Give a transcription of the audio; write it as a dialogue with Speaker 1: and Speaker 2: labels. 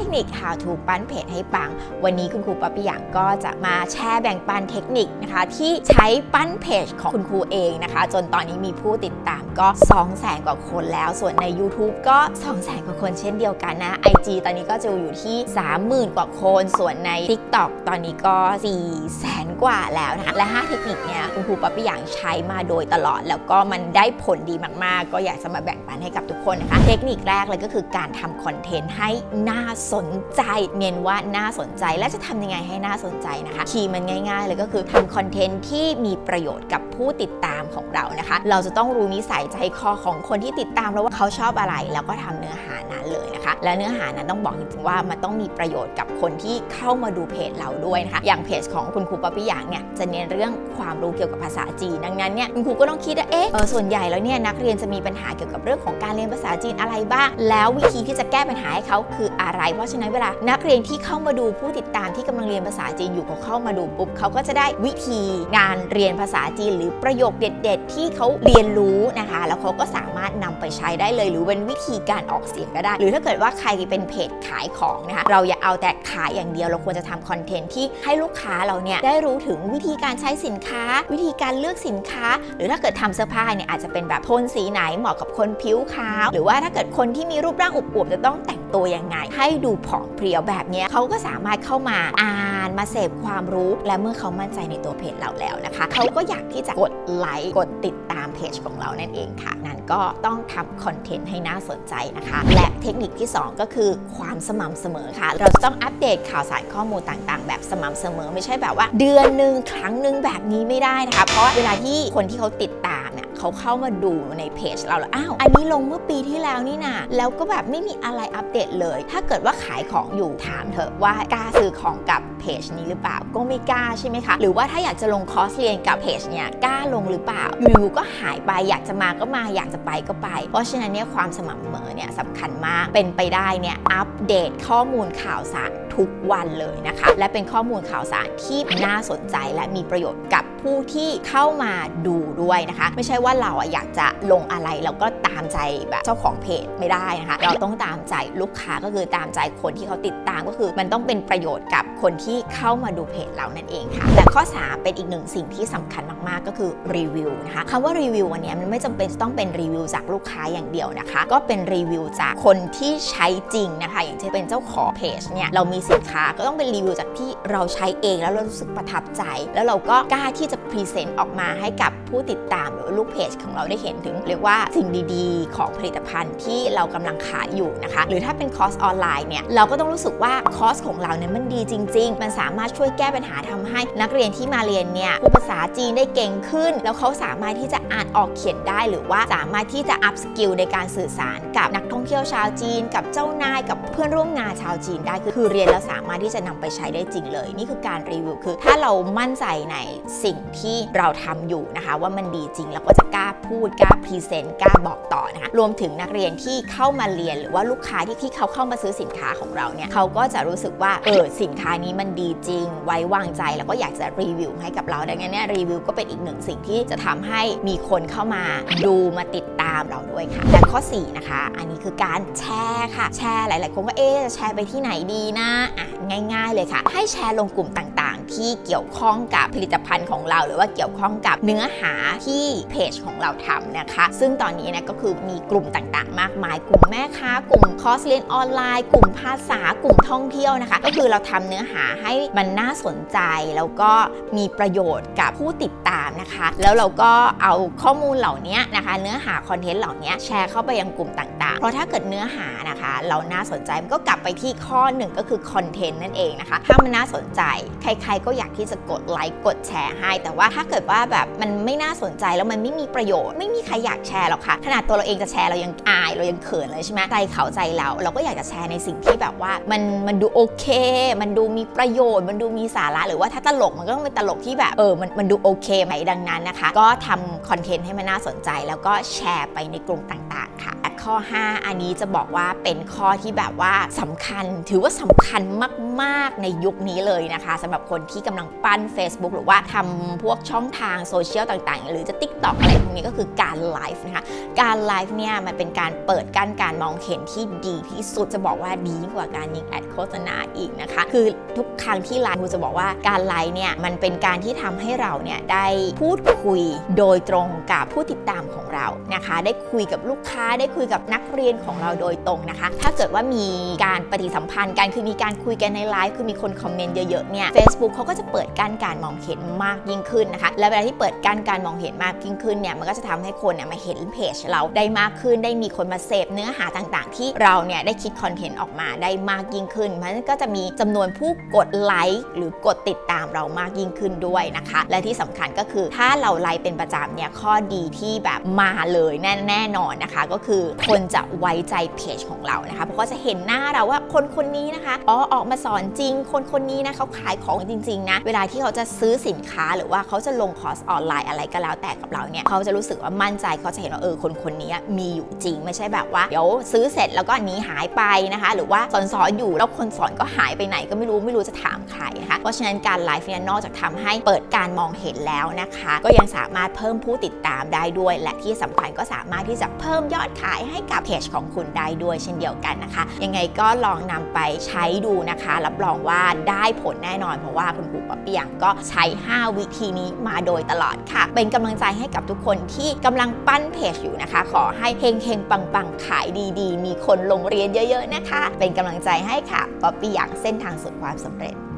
Speaker 1: เทคนิค how to ปั้นเพจให้ปัง วันนี้คุณครูปปปี้หยางก็จะมาแชร์แบ่งปันเทคนิคนะคะ ที่ใช้ปั้นเพจของคุณครูเองนะคะ จนตอนนี้มีผู้ติดตามก็ 2 0 0แสนกว่าคนแล้ว ส่วนใน YouTube ก็ 2 0 0แสนกว่าคนเช่นเดียวกันนะ IG ตอนนี้ก็จะอยู่ที่ 30,000 กว่าคน ส่วนใน TikTok ตอนนี้ก็ 4 0 0แสนกว่าแล้วนะคะ และ 5 เทคนิคเนี่ยคุณครูปปปี้หยางใช้มาโดยตลอด แล้วก็มันได้ผลดีมาก ๆ ก็อยากจะมาแบ่งปันให้กับทุกคนนะคะ เทคนิคแรกเลยก็คือการทำคอนเทนต์ให้น่าสสนใจเน้นว่าน่าสนใจและจะทำยังไงให้น่าสนใจนะคะคีย์มันง่าย ๆ เลยก็คือทำคอนเทนต์ที่มีประโยชน์กับผู้ติดตามของเรานะคะ เราจะต้องรู้นิสัยใจคอของคนที่ติดตามแล้วว่าเขาชอบอะไร แล้วก็ทำเนื้อหานั้นเลยนะคะ และเนื้อหานั้นต้องบอกจริงๆว่ามันต้องมีประโยชน์กับคนที่เข้ามาดูเพจเราด้วยนะคะ อย่างเพจของคุณครูป๊อปปี้หยางเนี่ยจะเน้นเรื่องความรู้เกี่ยวกับภาษาจีนดังนั้นเนี่ยคุณครูก็ต้องคิดว่าเอ๊ะส่วนใหญ่แล้วเนี่ยนักเรียนจะมีปัญหาเกี่ยวกับเรื่องของการเรียนภาษาจีนอะไรบ้าง แล้ววิธีที่จะแก้ปัญหาให้เขาคืออะไรราะฉะนั้นเวลานักเรียนที่เข้ามาดูผู้ติดตามที่กำลังเรียนภาษาจีนอยู่เขาเข้ามาดูปุ๊บเขาก็จะได้วิธีการเรียนภาษาจีน หรือประโยคเด็ด ๆ ที่เขาเรียนรู้นะคะ แล้วเขาก็สามารถนำไปใช้ได้เลย หรือเป็นวิธีการออกเสียงก็ได้ หรือถ้าเกิดว่าใครเป็นเพจขายของนะคะเราอย่าเอาแต่ขายอย่างเดียวเราควรจะทำคอนเทนต์ที่ให้ลูกค้าเราเนี่ยได้รู้ถึงวิธีการใช้สินค้า วิธีการเลือกสินค้า หรือถ้าเกิดทำเสื้อผ้าเนี่ยอาจจะเป็นแบบโทนสีไหนเหมาะกับคนผิวขาว หรือว่าถ้าเกิดคนที่มีรูปร่างอวบๆจะต้องแต่งตัวยังไงให้ดูผอมเพรียวแบบนี้เขาก็สามารถเข้ามาอ่านมาเสพความรู้และเมื่อเขามั่นใจในตัวเพจเราแล้วนะคะเขาก็อยากที่จะกดไลค์กดติดตามเพจของเรานั่นเองค่ะ นั้นก็ต้องทำคอนเทนต์ให้น่าสนใจนะคะ และเทคนิคที่ 2 ก็คือความสม่ำเสมอค่ะ เราต้องอัปเดตข่าวสารข้อมูลต่างๆ แบบสม่ำเสมอ ไม่ใช่แบบว่า เดือนหนึ่งครั้งหนึ่งแบบนี้ไม่ได้นะคะ เพราะเวลาที่คนที่เขาติด เขาเข้ามาดูในเพจเราแล้วอ้าวอันนี้ลงเมื่อปีที่แล้วนี่นะแล้วก็แบบไม่มีอะไรอัปเดตเลย ถ้าเกิดว่าขายของอยู่ถามเถอะว่ากล้าซื้อของกับเพจนี้หรือเปล่าก็ไม่กล้าใช่ไหมคะหรือว่าถ้าอยากจะลงคอร์สเรียนกับเพจเนี่ยกล้าลงหรือเปล่าอยู่ก็หายไปอยากจะมาก็มาอยากจะไปก็ไป เพราะฉะนั้นเนี่ยความสม่ำเสมอเนี่ยสำคัญมากเป็นไปได้เนี่ยอัปเดตข้อมูลข่าวสารทุกวันเลยนะคะ และเป็นข้อมูลข่าวสารที่น่าสนใจและมีประโยชน์กับผู้ที่เข้ามาดูด้วยนะคะ ไม่ใช่ว่าเราอยากจะลงอะไรแล้วก็ตามใจแบบเจ้าของเพจไม่ได้นะคะ เราต้องตามใจลูกค้าก็คือตามใจคนที่เขาติดตามก็คือ มันต้องเป็นประโยชน์กับคนที่เข้ามาดูเพจเรานั่นเองค่ะและข้อ 3 เป็นอีกหนึ่งสิ่งที่สำคัญมากๆ ก็คือรีวิวนะคะคำว่ารีวิววันนี้มันไม่จำเป็นต้องเป็นรีวิวจากลูกค้าอย่างเดียวนะคะ ก็เป็นรีวิวจากคนที่ใช้จริงนะคะ อย่างเช่นเป็นเจ้าของเพจเนี่ยเรามีสินค้าก็ต้องเป็นรีวิวจากที่เราใช้เองแล้วเรารู้สึกประทับใจ แล้วเราก็กล้าที่จะพรีเซนต์ออกมาให้กับผู้ติดตามหรือว่าลูกเพจของเราได้เห็นถึง เรียกว่าสิ่งดีๆ ของผลิตภัณฑ์ที่เรากำลังขายอยู่นะคะ หรือถ้าเป็นคอร์สออนไลน์เนี่ยเราก็ต้องรู้สึกว่าคอร์สของเราเนี่ยมันดีจริง ๆ มันสามารถช่วยแก้ปัญหาทำให้นักเรียนที่มาเรียนเนี่ยพูดภาษาจีนได้เก่งขึ้น แล้วเขาสามารถที่จะอ่านออกเขียนได้ หรือว่าสามารถที่จะอัพสกิลในการสื่อสารกับนักท่องเที่ยวชาวจีน กับเจ้านายกับเพื่อนร่วมงานชาวจีนได้คือคือเรียนแล้วสามารถที่จะนำไปใช้ได้จริงเลย นี่คือการรีวิวคือ ถ้าเรามั่นใจในสิ่งที่เราทำอยู่นะคะ ว่ามันดีจริงเราก็จะกล้าพูดกล้าพรีเซนต์กล้าบอกต่อนะคะรวมถึงนักเรียนที่เข้ามาเรียนหรือว่าลูกค้าที่ที่เขาเข้ามาซื้อสินค้าของเราเนี่ยเขาก็จะรู้สึกว่าเออสินค้านี้มันดีจริง ไว้วางใจแล้วก็อยากจะรีวิวให้กับเราดังนั้นเนี่ยรีวิวก็เป็นอีกหนึ่งสิ่งที่จะทำให้มีคนเข้ามาดูมาติดตามเราด้วยค่ะและข้อ 4 นะคะ อันนี้คือการแชร์ค่ะ แชร์หลาย ๆ คนก็เอ๊จะแชร์ไปที่ไหนดีนะอะง่าย ๆ เลยค่ะ ให้แชร์ลงกลุ่มต่าง ที่เกี่ยวข้องกับผลิตภัณฑ์ของเรา หรือว่าเกี่ยวข้องกับเนื้อหาที่เพจของเราทำนะคะ ซึ่งตอนนี้นะก็คือมีกลุ่มต่างๆ มากมาย กลุ่มแม่ค้ากลุ่มคอร์สเรียนออนไลน์ กลุ่มภาษากลุ่มท่องเที่ยวนะคะ ก็คือเราทำเนื้อหาให้มันน่าสนใจ แล้วก็มีประโยชน์กับผู้ติดตามนะคะ แล้วเราก็เอาข้อมูลเหล่านี้นะคะ เนื้อหาคอนเทนต์เหล่านี้แชร์เข้าไปยังกลุ่มต่างๆ เพราะถ้าเกิดเนื้อหานะคะ เราน่าสนใจมันก็กลับไปที่ข้อหนึ่งก็คือคอนเทนต์นั่นเองนะคะ ถ้ามันน่าสนใจใครก็อยากที่จะกดไลค์กดแชร์ให้ แต่ว่าถ้าเกิดว่าแบบมันไม่น่าสนใจแล้วมันไม่มีประโยชน์ ไม่มีใครอยากแชร์หรอกค่ะ ขนาดตัวเราเองจะแชร์เรายังอายเรายังเขินเลยใช่ไหมใจเขาใจเรา เราก็อยากจะแชร์ในสิ่งที่แบบว่ามันมันดูโอเค มันดูมีประโยชน์ มันดูมีสาระหรือว่าถ้าตลกมันก็ต้องเป็นตลกที่แบบเออมันมันดูโอเคไหมดังนั้นนะคะ ก็ทำคอนเทนต์ให้มันน่าสนใจ แล้วก็แชร์ไปในกลุ่มต่าง ข้อ 5 อันนี้จะบอกว่าเป็นข้อที่แบบว่าสำคัญ ถือว่าสำคัญมากๆในยุคนี้เลยนะคะสำหรับคนที่กำลังปั้น Facebook หรือว่าทำพวกช่องทางโซเชียลต่างๆ หรือจะ TikTok อะไรพวกนี้ก็คือการไลฟ์นะคะ การไลฟ์เนี่ยมันเป็นการเปิดกั้นการมองเห็นที่ดีที่สุดจะบอกว่าดีกว่าการยิงแอดโฆษณาอีกนะคะ คือทุกครั้งที่ไลฟ์ครูจะบอกว่าการไลฟ์เนี่ยมันเป็นการที่ทำให้เราเนี่ยได้พูดคุยโดยตรงกับผู้ติดตามของเรานะคะ ได้คุยกับลูกค้าได้คุยกับนักเรียนของเราโดยตรงนะคะ ถ้าเกิดว่ามีการปฏิสัมพันธ์กันคือมีการคุยกันในไลฟ์คือมีคนคอมเมนต์เยอะๆเนี่ย Facebook เขาก็จะเปิดกั้นการมองเห็นมากยิ่งขึ้นนะคะ และเวลาที่เปิดกั้นการมองเห็นมากยิ่งขึ้นเนี่ยมันก็จะทำให้คนเนี่ยมาเห็นเพจเราได้มากขึ้น ได้มีคนมาเสพเนื้อหาต่างๆ ที่เราเนี่ยได้คิดคอนเทนต์ออกมาได้มากยิ่งขึ้นมันก็จะมีจำนวนผู้กดไลค์หรือกดติดตามเรามากยิ่งขึ้นด้วยนะคะ และที่สำคัญก็คือถ้าเราไลค์เป็นประจำเนี่ยข้อดีที่แบบมาเลยแน่แน่นอนนะคะ ก็คือคนจะไว้ใจเพจของเรานะคะ เพราะเขาจะเห็นหน้าเราว่าคนคนนี้นะคะอ๋อออกมาสอนจริง คนคนนี้นะเขาขายของจริงๆนะเวลาที่เขาจะซื้อสินค้าหรือว่าเขาจะลงคอร์สออนไลน์อะไรก็แล้วแต่กับเราเนี่ยเขาจะรู้สึกว่ามั่นใจเขาจะเห็นว่าเออคนคนนี้มีอยู่จริง ไม่ใช่แบบว่าเดี๋ยวซื้อเสร็จแล้วก็หนีหายไปนะคะ หรือว่าสอนสอนอยู่แล้วคนสอนก็หายไปไหนก็ไม่รู้ไม่รู้จะถามใครนะคะเพราะฉะนั้นการไลฟ์เนี่ยนอกจากทำให้เปิดการมองเห็นแล้วนะคะ ก็ยังสามารถเพิ่มผู้ติดตามได้ด้วย และที่สำคัญก็สามารถที่จะเพิ่มยอดขายให้กับเพจของคุณได้ด้วยเช่นเดียวกันนะคะ ยังไงก็ลองนำไปใช้ดูนะคะ รับรองว่าได้ผลแน่นอน เพราะว่าคุณครูป๊อปปี้ยังก็ใช้ 5 วิธีนี้มาโดยตลอดค่ะ เป็นกำลังใจให้กับทุกคนที่กำลังปั้นเพจอยู่นะคะ ขอให้เฮงเฮงปังปังขายดีๆ มีคนลงเรียนเยอะ ๆ นะคะ เป็นกำลังใจให้ค่ะป๊อปปี้ยังเส้นทางสู่ความสำเร็จ